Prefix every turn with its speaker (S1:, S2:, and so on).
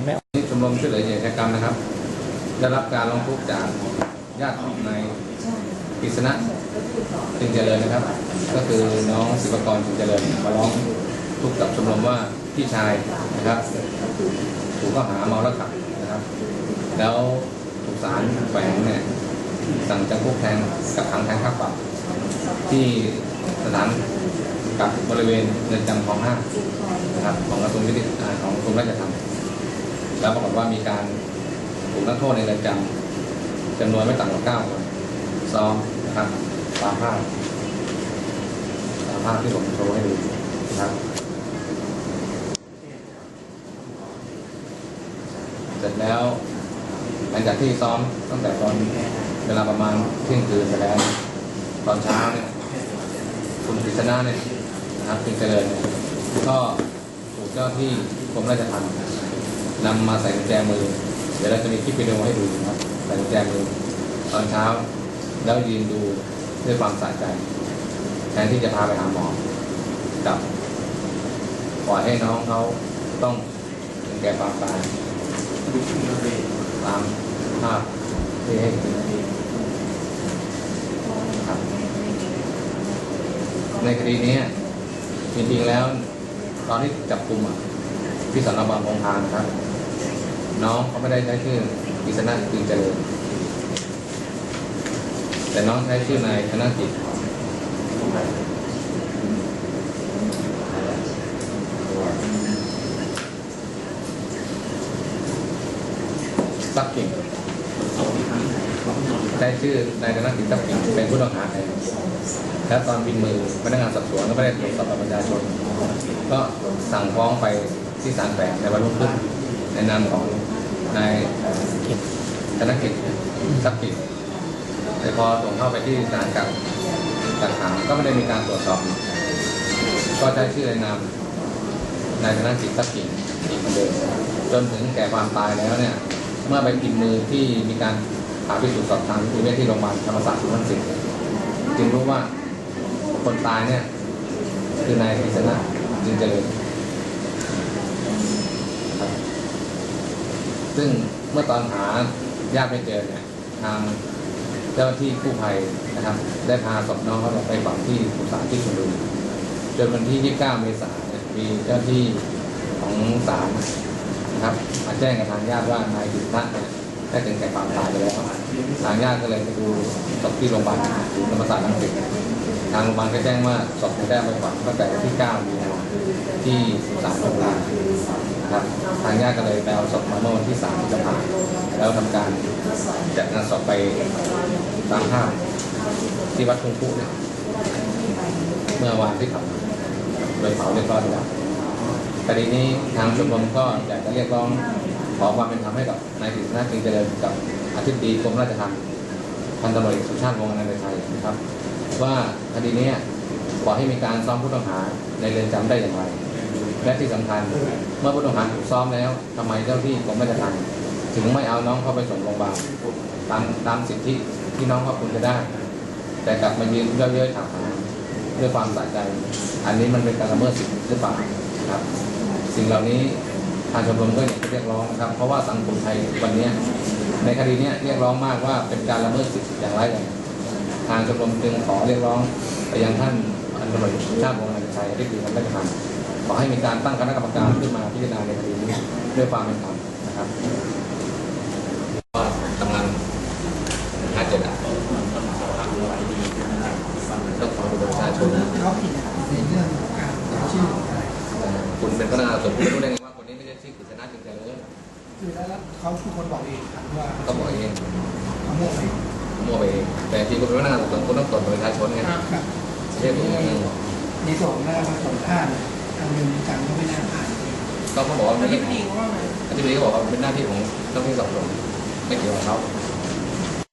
S1: ยังไม่ออก
S2: ที่ชมรมช่วยเหลือเหยื่ออาชญากรรมนะครับ ได้รับการร้องทุกข์จากญาติของนายกฤษณะจึงเจริญนะครับ ก็คือน้องศิวกรจึงเจริญมาร้องทุกข์กับชมรมว่าพี่ชายนะครับถูกข้อหาเมาแล้วขับนะครับ แล้วถูกศาลแขวงเนี่ยสั่งจำคุกแทนกับขังแทนค่าปรับที่สถานกักบริเวณเรือนจำคลองห้านะครับของกระทรวงยุติอ่าของกระทราชทัณฑ์ แล้วปรากฏว่ามีการถูกนักโทษในเรือนจำจำนวนไม่ต่ำกว่าเก้าคนซ้อมนะครับตามภาพตามภาพที่ผมโชว์ให้ดูนะครับเสร็จแล้ว หลังจากที่ซ้อมตั้งแต่ตอนเวลาประมาณเที่ยงคืนไปแล้ว ตอนเช้าเนี่ยคุณกฤษณะเนี่ยนะครับคุณเจริญก็ถูกเจ้าที่กรมราชทัณฑ์ นำมาใส่กุญแจมือ เดี๋ยวเราจะมีคลิปวิดีโอให้ดูนะครับใส่กุญแจมือ ตอนเช้าแล้วยืนดูด้วยความสะใจแทนที่จะพาไปหาหมอกับปล่อยให้น้องเขาต้องถึงแก่ความตายตามภาพที่ให้เห็นครับ ในคดีนี้จริงๆแล้ว ตอนที่จับกลุ่มอะที่สนบางพงพางนะครับ น้องเขาไม่ได้ใช้ชื่อกิษณะจึงเจริญแต่น้องใช้ชื่อนายธนกิจทรัพย์กิ่งใช้ชื่อนายธนกิจทรัพย์กิ่งเป็นผู้ต้องหาแทนและตอนบินมือพนักงานสอบสวนก็ไม่ได้ตรวจสอบประชาชน ก็สั่งฟ้องไปที่ศาลแขวงในวันรุ่งขึ้น ในนามของนายธนกิจทรัพย์กิ่งแต่พอส่งเข้าไปที่ศาลกักกักขังก็ไม่ได้มีการตรวจสอบ ก็ใช้ชื่อในนามนายธนกิจทรัพย์กิ่งอีกเหมือนเดิมจนถึงแก่ความตายแล้วเนี่ย เมื่อไปพิมพ์มือที่มีการผ่าพิสูจน์สอบทางนิติเวชที่โรงพยาบาลธรรมศาสตร์ศูนย์รังสิตจึงรู้ว่าคนตายเนี่ย คือนายกฤษณะจึงเจริญครับ ซึ่งเมื่อตอนหาญาติไม่เจอเนี่ยทางเจ้าที่กู้ภัยนะครับ ได้พาศพน้องเขาไปฝังที่สุสานที่ชลบุรีจนวันที่ 29 เมษายนเนี่ยมีเจ้าที่ของศาลนะครับมาแจ้งกับทางญาติว่านายกฤษณะเนี่ยได้ถึงแก่ความตายไปแล้วทางญาติก็เลยไปดูศพที่โรงพยาบาลศูนย์ธรรมศาสตร์รังสิตทางโรงพยาบาลก็แจ้งว่าศพได้ไปฝังตั้งแต่วันที่ 9 มีนาคมที่ศาลโรงพยาบาลนะครับางญาติก็เลยไปเอาศพมาเมื่อวันที่3พฤษภาคมแล้วทำการจัดงานศพไปตามภาพที่วัดทุ่งผู้เนี่ยเมื่อวานที่ผ่านมาโดยเผาเรียบร้อยแล้วคดีนี้ทางชมรมก็อยากจะเรียกร้องขอความเป็นธรรมให้กับนายกฤษณะจึงเจริญกับอธิบดีกรมราชทัณฑ์พันตำรวจเอกสุชาติวงศ์อนันตชัยนะครับ ว่าคดีนี้ขอให้มีการซ้อมผู้ต้องหาในเรือนจำได้อย่างไร และที่สำคัญ เมื่อผู้ต้องหาถูกซ้อมแล้วทำไมเจ้าที่กรมราชทัณฑ์ถึงไม่เอาน้องเข้าไปส่งโรงพยาบาลตามตามสิทธิที่น้องเขาควรจะได้ แต่กลับมายืนเย้ยๆถามหาด้วยความสะใจ อันนี้มันเป็นการละเมิดสิทธิหรือเปล่าครับ สิ่งเหล่านี้ทางชมรมก็อยากจะเรียกร้องนะครับ เพราะว่าสังคมไทยวันนี้ในคดีนี้เรียกร้องมากว่าเป็นการละเมิดสิทธิอย่างร้ายแรงทางชมรมจึงขอเรียกร้องไปยังท่านอันตรวจชาติวงศ์นันตชัยที่ดีมันได้ทำ อให้มีการตั้งคณะกรรมการขึ้นมาพิจารณาในคดีนี้ด้วยความเป็นธรรมนะครับก็กำลังหาเจตนาต้องขอดูประชาชน
S3: เขาผิดในเรื่องของการเอาชื่อ
S2: คุณเป็นพนักงานสอบสวนคุณรู้ได้ไงว่าคนนี้ไม่ใช่ชื่อกฤษณะจึงเจริญ
S3: คือแล้วเขาคือคนบอกเองครับว่า
S2: ก็บอกเอง
S3: เขาโม่ไป
S2: มั่วไปเองแต่ที่คุณเป็นพนักงานสอบสวนคุณต้องตรวจประชาชนไง
S3: ครับ
S2: เรียกผมอย่างนั้น
S3: ในส่วนของหน้าผสมท่านทางเดินการก็ไม่น่าผ่าน
S2: ก็เขาบอกว่า
S4: อ
S2: ไม่
S4: ธิ
S2: ใช่
S4: บดีเขาว่าไง
S2: อธิบดีก็บอกว่าเป็นหน้าที่ของเจ้าหน้าที่สอบสวนไม่เกี่ยวกับเขา
S4: อ